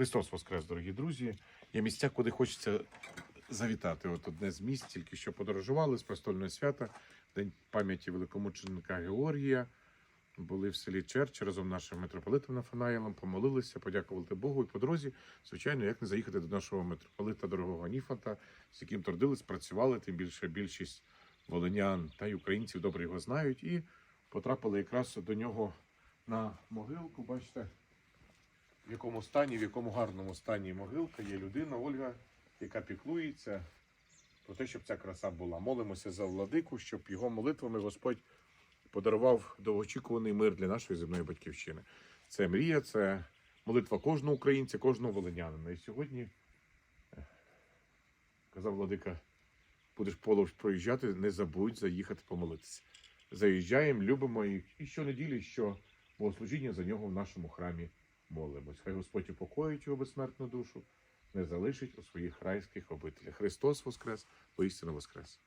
Христос Воскрес, дорогі друзі. Є місця, куди хочеться завітати. От одне з місць, тільки що подорожували з престольного свята, День пам'яті великомученика Георгія. Були в селі Черч разом з нашим митрополитом Нафанаїлом, помолилися, подякували Богу. І по дорозі, звичайно, як не заїхати до нашого митрополита дорогого Ніфанта, з яким трудились, працювали, тим більше більшість волинян та й українців добре його знають. І потрапили якраз до нього на могилку. Бачите, в якому стані, в якому гарному стані могилка є людина, Ольга, яка піклується про те, щоб ця краса була. Молимося за владику, щоб його молитвами Господь подарував довгоочікуваний мир для нашої земної батьківщини. Це мрія, це молитва кожного українця, кожного волинянина. І сьогодні, е, казав владика, будеш полож проїжджати, не забудь заїхати помолитися. Заїжджаємо, любимо і щонеділі, що богослужіння за нього в нашому храмі молимось. Хай Господь упокоїть його безсмертну душу, не залишить у своїх райських обителях. Христос Воскрес, воістину Воскрес.